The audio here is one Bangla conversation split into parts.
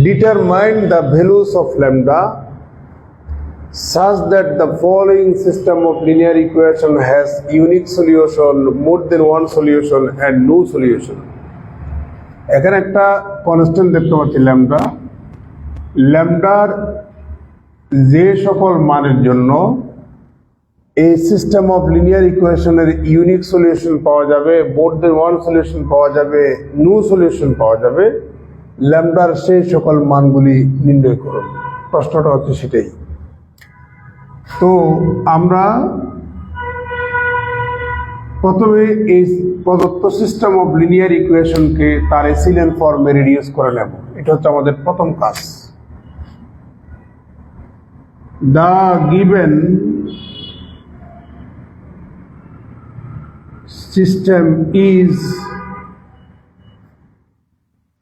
determine the values of lambda such that the following system of linear equation has unique solution, more than one solution and no solution. এখানে একটা কনস্ট্যান্ট দেখতে পাচ্ছি ল্যামডা ল্যামডার যে সকল মানের জন্য এই সিস্টেম অফ লিনিয়ার ইকুয়েশনের ইউনিক সলিউশন পাওয়া যাবে মোর দেন ওয়ান সলিউশন পাওয়া যাবে নো সলিউশন পাওয়া যাবে ল্যামডার সেই সকল মানগুলি নির্ণয় করুন। প্রশ্নটা হচ্ছে সেটাই। তো আমরা প্রথমে এই প্রদত্ত সিস্টেম অফ লিনিয়ার ইকুয়েশনকে তার এসিলেন ফর্মে রিডিউস করে নেব। এটা হচ্ছে আমাদের প্রথম কাজ। The given system is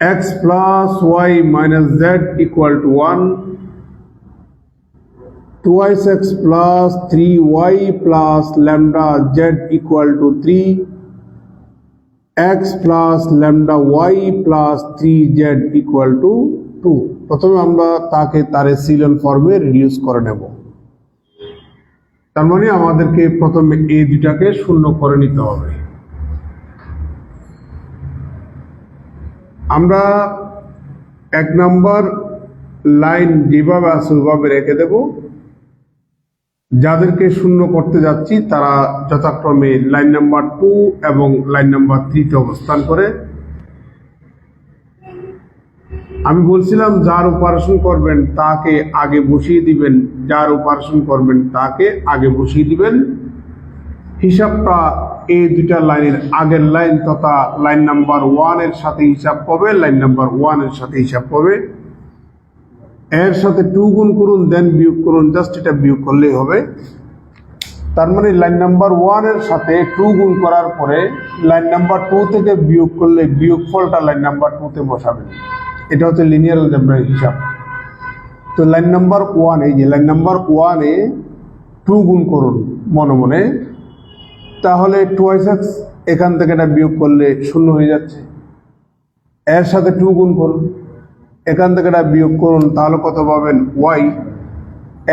x plus y minus z equal to 1 twice x plus 3y plus lambda z equal to 3 x plus lambda y plus 3z equal to 2 প্রথমে আমরা তাকে তার সিলন ফর্মে রিডিউস করে নেব তার মানে আমাদেরকে প্রথমে এই দুটাকে শূন্য করে নিতে হবে আমরা এক নম্বর লাইন যেভাবে আছে ওইভাবে রেখে দেব। যাদেরকে শূন্য করতে যাচ্ছি, তারা যথাক্রমে লাইন নাম্বার টু এবং লাইন নাম্বার থ্রিতে অবস্থান করে। আমি বলছিলাম, যার অপারেশন করবেন তাকে আগে বসিয়ে দিবেন, যার অপারেশন করবেন তাকে আগে বসিয়ে দিবেন। হিসাবটা এই দুটা লাইনের আগের লাইন তথা লাইন নাম্বার ওয়ানের সাথে হিসাব পাবে লাইন নাম্বার ওয়ানের সাথে হিসাব পাবে এর সাথে টু গুণ করুন দেন বিয়োগ করুন জাস্ট এটা বিয়োগ করলেই হবে। তার মানে লাইন নাম্বার ওয়ানের সাথে টু গুণ করার পরে লাইন নাম্বার টু থেকে বিয়োগ করলে বিয়োগ ফলটা লাইন নাম্বার টুতে বসাবেন। এটা হচ্ছে লিনিয়ার অ্যালজেব্রার হিসাব। তো লাইন নাম্বার ওয়ান, এই যে লাইন নাম্বার ওয়ানে টু গুণ করুন, মনে মনে। তাহলে টুয়াইস এক্স এখান থেকে এটা বিয়োগ করলে শূন্য হয়ে যাচ্ছে। এর সাথে টু গুণ করুন। এখান থেকে এটা বিয়োগ করুন, তাহলে কত পাবেন? ওয়াই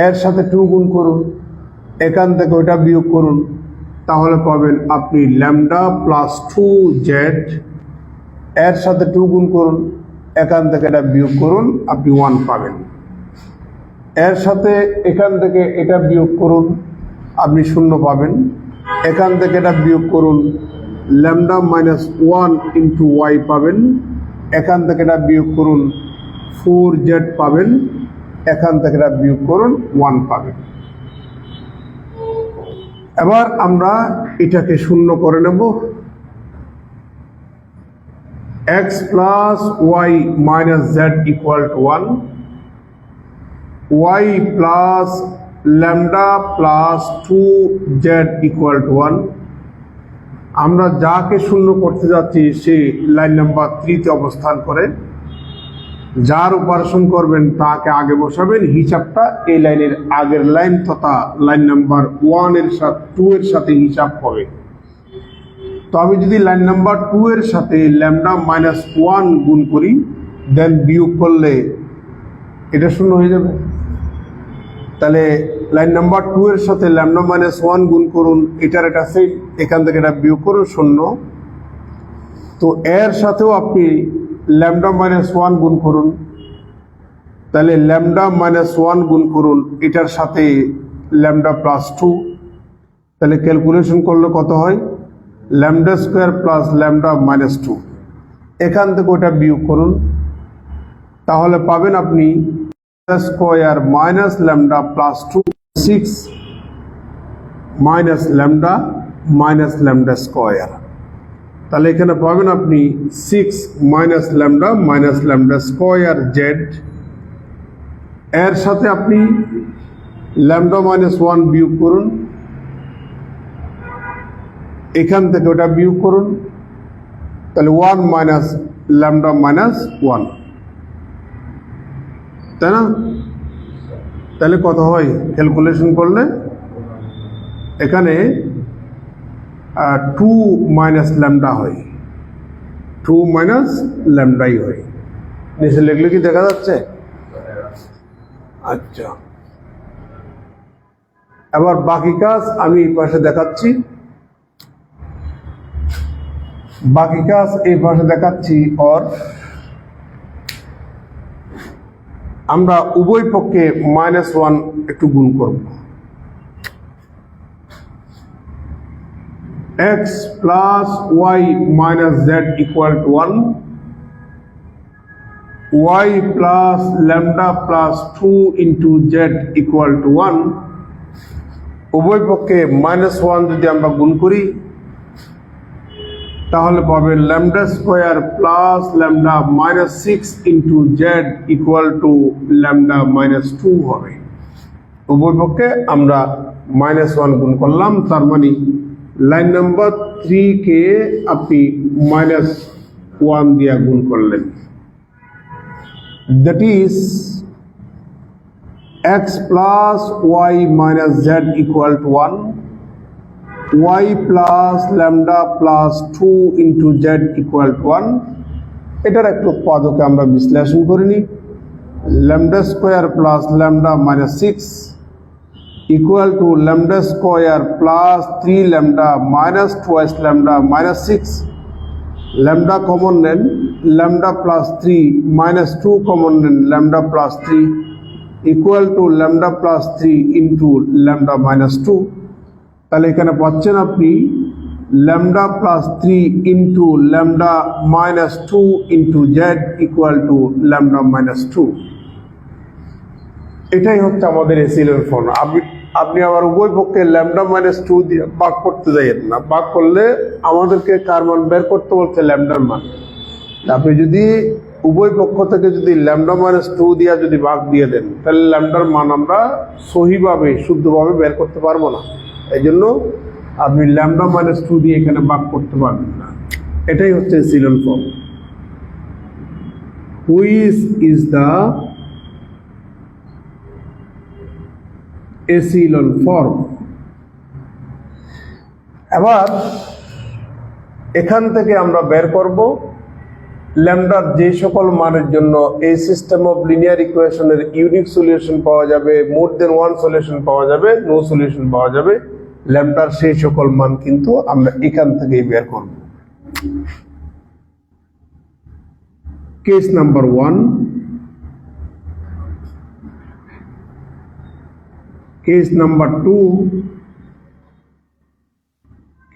এর সাথে টু গুণ করুন। এখান থেকে ওইটা বিয়োগ করুন, তাহলে পাবেন আপনি ল্যামডা প্লাস টু জেড এর সাথে টু গুণ করুন, এখান থেকে এটা বিয়োগ করুন, আপনি ওয়ান পাবেন। এর সাথে এখান থেকে এটা বিয়োগ করুন, আপনি শূন্য পাবেন। এখান থেকে এটা বিয়োগ করুন, lambda minus one into y পাবেন, এখান থেকে এটা বিয়োগ করুন, ফোর জেড পাবেন, এখান থেকে এটা বিয়োগ করুন, ওয়ান পাবেন। এবার আমরা এটাকে শূন্য করে নেব। x plus y minus z equal to 1 y plus lambda plus 2z equal to 1 আমরা যাকে শূন্য করতে যাচ্ছি, সে লাইন নাম্বার থ্রিতে অবস্থান করে। যার অপারেশন করবেন, তাকে আগে বসাবেন। হিসাবটা এই লাইনের আগের লাইন তথা লাইন নাম্বার ওয়ানের সাথে টু এর সাথে হিসাব হবে। তো আমি যদি লাইন নাম্বার টু এর সাথে ল্যামডা মাইনাস ওয়ান গুণ করি দেন বিয়োগ করলে এটা শূন্য হয়ে যাবে। তাহলে লাইন নাম্বার টু এর সাথে ল্যামডা মাইনাস ওয়ান গুণ করুন, এটার এটা সেই এখান থেকে এটা বিয়োগ করুন শূন্য। তো এর সাথেও আপনি ল্যামডা মাইনাস ওয়ান গুণ করুন। তাহলে ল্যামডা মাইনাস ওয়ান গুণ করুন, এটার সাথে ল্যামডা প্লাস টু তাহলে ক্যালকুলেশন করলে কত হয়? Lambda square plus lambda minus two এখান থেকে ওটা বিয়োগ করুন। তাহলে পাবেন আপনি square minus lambda plus two six minus lambda minus lambda square তাহলে এখানে পাবেন আপনি six minus lambda minus lambda square z এর সাথে আপনি ল্যামডা মাইনাস ওয়ান বিয়োগ করুন। এখান থেকে ওটা বিয়োগ করুন। তাহলে one minus lambda minus one তাই না? তাহলে কত হয়? ক্যালকুলেশন করলে এখানে টু মাইনাস ল্যামডা হয়। টু মাইনাস ল্যামডাই হয়। নিচে লিখলে কি দেখা যাচ্ছে? আচ্ছা। এবার বাকি কাজ আমি এই পাশে দেখাচ্ছি। বাকি কাজ এই পাশে দেখাচ্ছি অর আমরা উভয় পক্ষে মাইনাস ওয়ান একটু গুণ করব। X plus y minus z equal to one y plus lambda plus 2 into z equal to 1 উভয় পক্ষে মাইনাস ওয়ান যদি আমরা গুণ করি তাহলে পাবে lambda square plus lambda minus six into z equal to lambda minus two হবে। উভয় পক্ষে আমরা মাইনাস ওয়ান গুণ করলাম, তার মানে লাইন নাম্বার থ্রি কে আপনি মাইনাস ওয়ান দিয়া গুণ করলেন। That is x plus y minus z equal to 1 y plus lambda plus 2 into z equal to 1 এটার একটু পদকে আমরা বিশ্লেষণ করে নিই lambda square plus lambda minus six equal to lambda square plus three lambda minus twice lambda minus six lambda common নেন lambda plus 3 minus 2 common নেন lambda plus 3 equal to lambda plus 3 into lambda minus 2 তাহলে এখানে পাচ্ছেন আপনি lambda plus 3 into lambda minus 2 into z equal to lambda minus 2 এটাই হচ্ছে আমাদের এসিলের ফোন আপনি আপনি আবার উভয় পক্ষে ল্যামডা মাইনাস টু দিয়ে বাক করতে যাইয়েন না। বাক করলে আমাদেরকে কার মান বের করতে বলছে? ল্যামডার মান। আপনি যদি উভয় পক্ষ থেকে যদি ল্যামডা মাইনাস টু দিয়া যদি ভাগ দিয়ে দেন, তাহলে ল্যামডার মান আমরা সহিভাবে, শুদ্ধভাবে বের করতে পারব না। এই জন্য আপনি ল্যামডা মাইনাস টু দিয়ে এখানে ভাগ করতে পারবেন না। এটাই হচ্ছে echelon form which is the echelon form এবার এখান থেকে আমরা বের করব ল্যামডার যে সকল মানের জন্য এই সিস্টেম অফ লিনিয়ার ইকুয়েশনের ইউনিক সলিউশন পাওয়া যাবে মোর দেন ওয়ান সলিউশন পাওয়া যাবে নো সলিউশন পাওয়া যাবে। ল্যামডার সেই সকল মান কিন্তু আমরা এখান থেকেই বের করব। Case number one. case number 2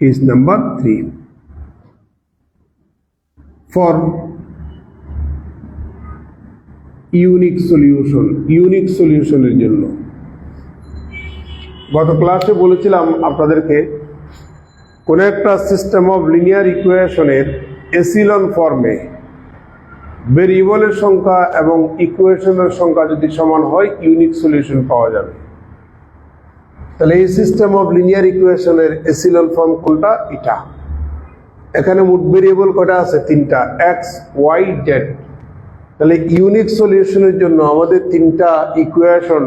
case number 3 for unique solution, unique সলিউশনের জন্য। গত ক্লাসে বলেছিলাম আপনাদেরকে, কোন একটা সিস্টেম অফ লিনিয়ার ইকুয়েশনের এসিলন ফর্মে ভেরিয়েবলের সংখ্যা এবং ইকুয়েশনের সংখ্যা যদি সমান হয় ইউনিক সলিউশন পাওয়া যাবে। তাহলে এই সিস্টেম অফ লিনিয়ার ইকুয়েশনের এসিলন ফর্ম কোনটা? এটা। এখানে মোট ভেরিয়েবল কটা আছে? তিনটা। এক্স ওয়াই জেড তাহলে ইউনিক সলিউশনের জন্য আমাদের তিনটা ইকুয়েশন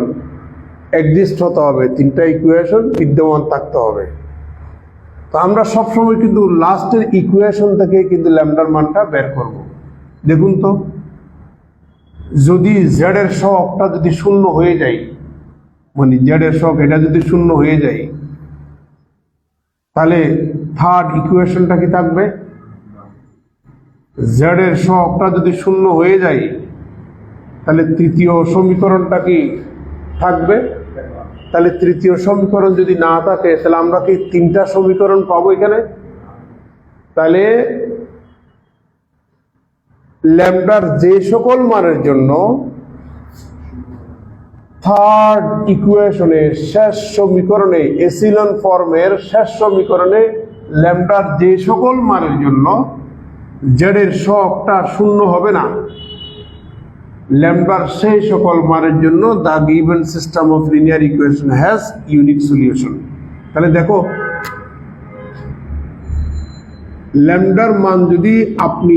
এক্সিস্ট হতে হবে, তিনটা ইকুয়েশন বিদ্যমান থাকতে হবে। তো আমরা সবসময় কিন্তু লাস্টের ইকুয়েশন থেকে কিন্তু ল্যামডার মানটা বের করব। দেখুন তো, যদি জেড এর সহগটা যদি শূন্য হয়ে যায় মানে জেডের শখ এটা যদি শূন্য হয়ে যায়, তাহলে থার্ড ইকুয়েশনটা কি থাকবে? জেডের শখটা যদি শূন্য হয়ে যায়, তাহলে তৃতীয় সমীকরণটা কি থাকবে? তাহলে তৃতীয় সমীকরণ যদি না থাকে, তাহলে আমরা কি তিনটা সমীকরণ পাবো এখানে? তাহলে ল্যামডার যে সকল মানের জন্য থার্ড ইকুয়েশনের শেষ সমীকরণে এসিলন ফর্মের শেষ সমীকরণে ল্যামডার যে সকল মানের জন্য জেডের শখটা শূন্য হবে না। ল্যামডার সেই সকল মানের জন্য the given system of linear equation has unique solution তাহলে দেখো ল্যামডার মান যদি আপনি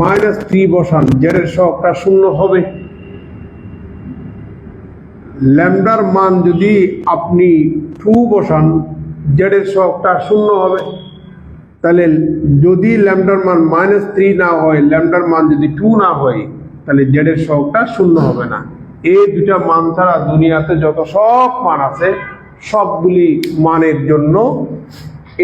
মাইনাস থ্রি বসান জেডের শখটা শূন্য হবে। ল্যামডার মান যদি আপনি টু বসান জেডের শখটা শূন্য হবে। তাহলে যদি ল্যামডার মান মাইনাস থ্রি না হয় ল্যামডার মান যদি টু না হয় তাহলে জেড এর সহগটা শূন্য হবে না। এই দুটা মান ছাড়া দুনিয়াতে যত সব মান আছে, সবগুলি মানের জন্য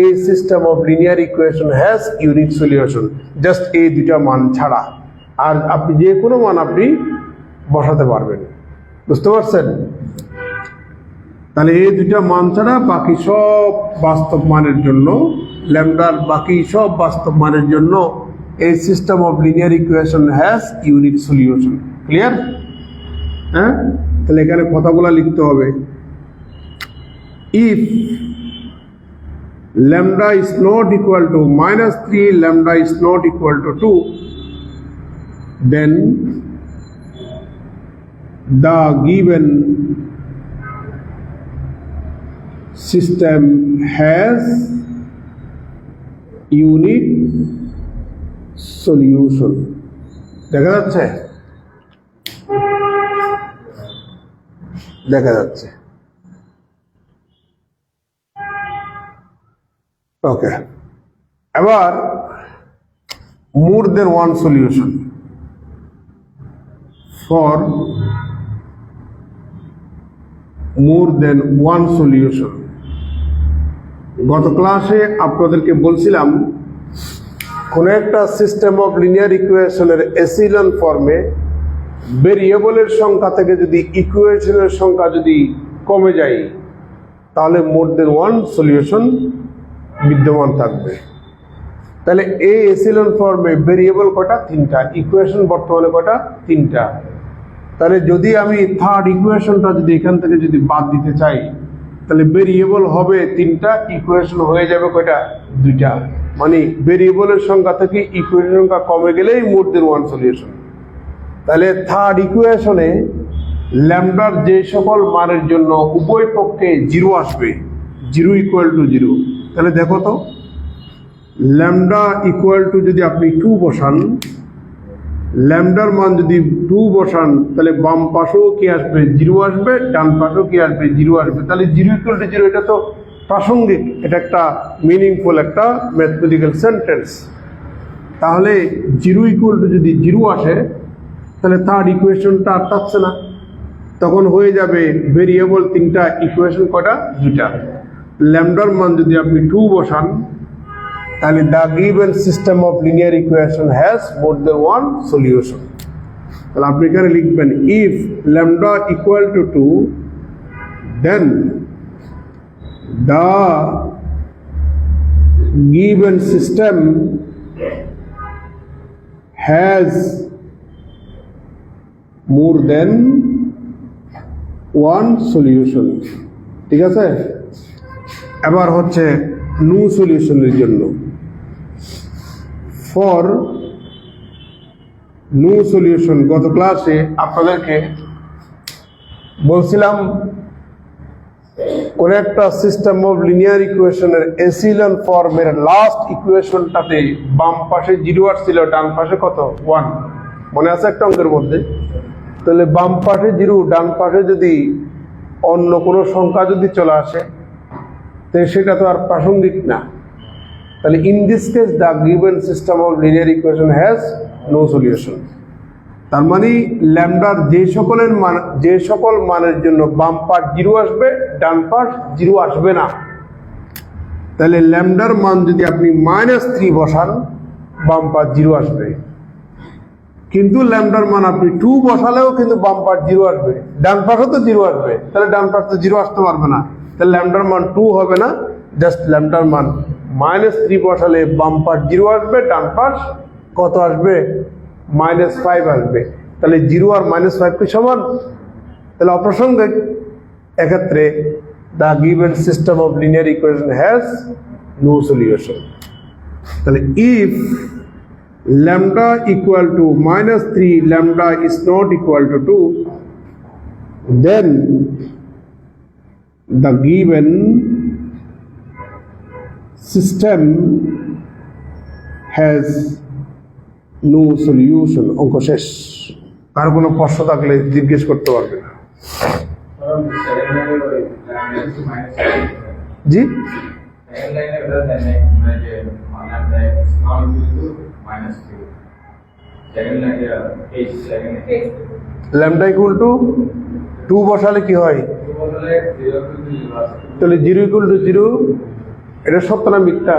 এই system of linear equation has unique solution just এই দুটা মান ছাড়া। আর আপনি যে কোনো মান আপনি বসাতে পারবেন। বুঝতে পারছেন? তাহলে এই দুটা মান ছাড়া বাকি সব বাস্তব মানের জন্য ল্যামডার বাকি সব বাস্তব মানের জন্য এই system of linear equation has unique solution clear হ্যাঁ তাহলে এখানে কথাগুলো লিখতে হবে if lambda is not equal to minus 3 lambda is not equal to 2 then the given system has unique solution দেখা যাচ্ছে? দেখা যাচ্ছে। ওকে এবার more than one solution for more than one solution গত ক্লাসে আপনাদেরকে বলছিলাম কোন একটা সিস্টেম অফ লিনিয়ার ইকুয়েশনের এসিলন ফর্মে ভেরিয়েবলের সংখ্যা থেকে যদি ইকুয়েশনের সংখ্যা যদি কমে যায়, তাহলে মোর দেন ওয়ান সলিউশন বিদ্যমান থাকবে। তাহলে এই এসিলন ফর্মে ভেরিয়েবল কটা? তিনটা। ইকুয়েশন বর্তমানে কটা? তিনটা। তাহলে যদি আমি থার্ড ইকুয়েশনটা যদি এখান থেকে যদি বাদ দিতে চাই, তাহলে ভেরিয়েবল হবে তিনটা ইকুয়েশন হয়ে যাবে কয়টা? দুইটা। মানে ভেরিয়েবলের সংখ্যা থেকে ইকুয়েশন সংখ্যা কমে গেলেই মোর দেন ওয়ান সলিউশন তাহলে থার্ড ইকুয়েশনে ল্যামডার যে সকল মানের জন্য উভয় পক্ষে জিরো আসবে জিরো ইকুয়াল টু জিরো তাহলে দেখো তো ল্যামডা ইকুয়াল টু যদি আপনি টু বসান ল্যামডার মান যদি টু বসান, তাহলে বাম পাশেও কি আসবে জিরো আসবে, ডান পাশেও কি আসবে জিরো আসবে। তাহলে জিরো ইকুয়াল টু জিরো এটা তো প্রাসঙ্গিক, এটা একটা মিনিংফুল একটা ম্যাথমেটিক্যাল সেন্টেন্স তাহলে জিরো ইকুয়াল টু যদি জিরো আসে, তাহলে তার ইকুয়েশনটা আর থাকছে না। তখন হয়ে যাবে ভেরিয়েবল তিনটা ইকুয়েশন কটা? দুটা ল্যামডার মান যদি আপনি টু বসান, তাহলে the given system of linear equation has more than one solution তাহলে আপনি এখানে লিখবেন if lambda equal to two then the given system has more than one solution. ঠিক আছে? এবার হচ্ছে নো সলিউশনের জন্য। ফর নো সলিউশন গত ক্লাসে আপনাদেরকে বলছিলাম কোন একটা সিস্টেম অফ লিনিয়ার ইকুয়েশনের এসিলন ফর্মের লাস্ট ইকুয়েশনটাতে বাম পাশে জিরো আসছিল, ডান পাশে কত? ওয়ান মনে আছে একটা অঙ্কের মধ্যে? তাহলে বাম পাশে জিরো ডান পাশে যদি অন্য কোনো সংখ্যা যদি চলে আসে, তো সেটা তো আর প্রাসঙ্গিক না। তাহলে in this case the given system of linear equation has no solution তার মানে ল্যামডার যে সকলের মান, যে সকল মানের জন্য বাম পার্ট জিরো আসবে, ডান পার্ট জিরো আসবে না। তাহলে ল্যামডার মান যদি আপনি মাইনাস থ্রি বসান, বাম পার্ট জিরো আসবে। কিন্তু ল্যামডার মান আপনি টু বসালেও কিন্তু বাম পার্ট জিরো আসবে। ডান পাশও তো জিরো আসবে। তাহলে ডান পাশ তো জিরো আসতে পারবে না। তাহলে ল্যামডার মান টু হবে না। জাস্ট ল্যামডার মান মাইনাস থ্রি বসালে বাম পার্ট জিরো আসবে, ডান পাশ কত আসবে? মাইনাস ফাইভ আসবে। তাহলে জিরো আর মাইনাস ফাইভ কি সমান। তাহলে অপ্রাসঙ্গিক। এক্ষেত্রে the given system of linear equation has no solution তাহলে if lambda equal to minus 3 lambda is not equal to 2 then the given system has no solution অঙ্ক শেষ কার কোনো প্রশ্ন থাকলে জিজ্ঞেস করতে পারবে না। জি? ল্যামডা ইকুয়াল টু টু বসালে কি হয়. তাহলে জিরো ইকুয়াল টু জিরো। এটা সত্য না মিথ্যা?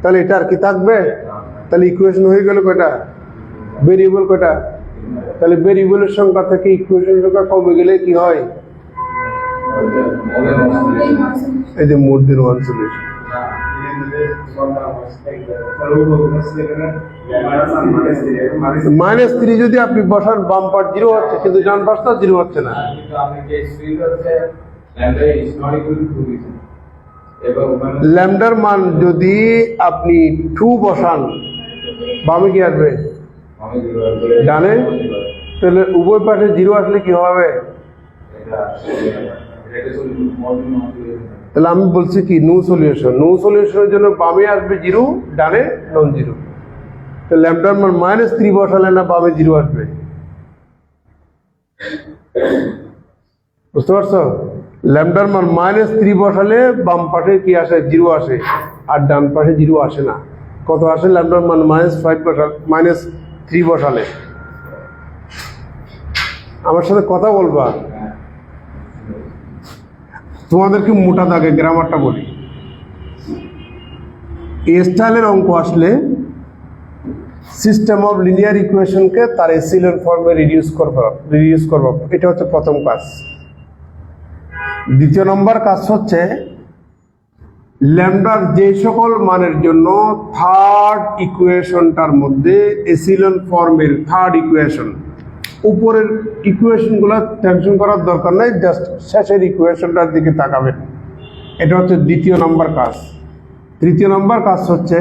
তাহলে এটা আর কি থাকবে? তাহলে ইকুয়েশন হয়ে গেল কয়টা? ভেরিয়েবল কয়টা? তাহলে ভেরিয়েবলের সংখ্যা থেকে ইকুয়েশনের সংখ্যা কমে গেলে কি হয়? এই যে more than one solution minus three যদি আপনি বসান, বাম পার্ট জিরো হচ্ছে, কিন্তু ডান পাশটা জিরো হচ্ছে না। ল্যামডার মান যদি আপনি টু বসান বামে কি আসবে। ডানে? তাহলে উভয় পাশে জিরো আসলে কি হবে। তাহলে আমি বলছি কি নো সলিউশন নো সলিউশনের জন্য বামে আসবে জিরো ডানে নন জিরো তো মান মাইনাস থ্রি বসালে না বামে জিরো আসবে? বুঝতে পারছ? ল্যামডার মান মাইনাস থ্রি বসালে বাম পাশে কি আসে? জিরো আসে। আর ডান পাশে জিরো আসে না। কত আসে ল্যামডার মান মাইনাস ফাইভ বসালে মাইনাস থ্রি বসালে? আমার সাথে কথা বলবা? তোমাদেরকে মোটা দাগে গ্রামারটা বলি। স্টাইলের অঙ্ক আসলে সিস্টেম অফ লিনিয়ার ইকুয়েশনকে তার এসিলেন ফর্মে রিডিউস করবা রিডিউস করবা। এটা হচ্ছে প্রথম কাজ। দ্বিতীয় নম্বর কাজ হচ্ছে ল্যামডার যে সকল মানের জন্য থার্ড ইকুয়েশনটার মধ্যে এসিলন ফর্মের থার্ড ইকুয়েশন উপরের ইকুয়েশনগুলো টেনশন করার দরকার নেই জাস্ট শেষের ইকুয়েশনটার দিকে তাকাবেন। এটা হচ্ছে দ্বিতীয় নম্বর কাজ। তৃতীয় নম্বর কাজ হচ্ছে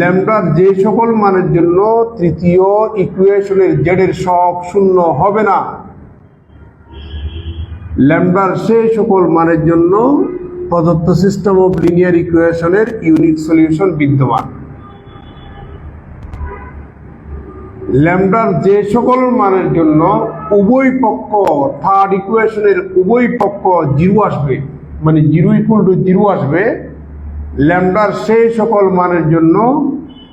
ল্যামডার যে সকল মানের জন্য তৃতীয় ইকুয়েশনের জেডের শখ শূন্য হবে না। ল্যামডার সেই সকল মানের জন্য প্রদত্ত সিস্টেম অফ লিনিয়ার ইকুয়েশনের ইউনিক সলিউশন বিদ্যমান। ল্যামডার যে সকল মানের জন্য উভয় পক্ষ থার্ড ইকুয়েশনের উভয় পক্ষ জিরো আসবে মানে জিরো ইকুয়াল টু জিরো আসবে, ল্যামডার সেই সকল মানের জন্য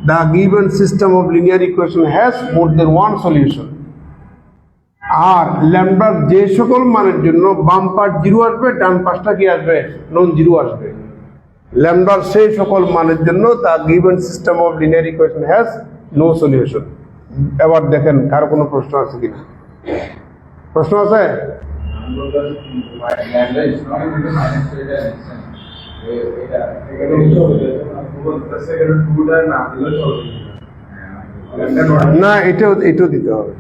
the given system of linear equation has more than one solution আর ল্যামডার যে সকল মানের জন্য বাম পাশ জিরো আসবে, ডান পাশটা কি আসবে? নন জিরো আসবে। ল্যামডার সেই সকল মানের জন্য the given system of linear equation has no solution এবার দেখেন, কার কোনো প্রশ্ন আছে কিনা? প্রশ্ন আছে? না, এটাও এটাও দিতে হবে।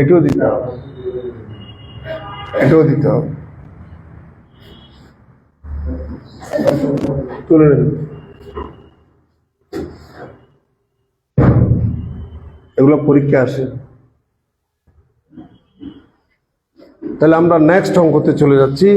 এটাও দিতে হবে। এটাও দিতে হবে। তুলে এগুলো পরীক্ষা আসে। তাহলে আমরা নেক্সট অঙ্কতে চলে যাচ্ছি।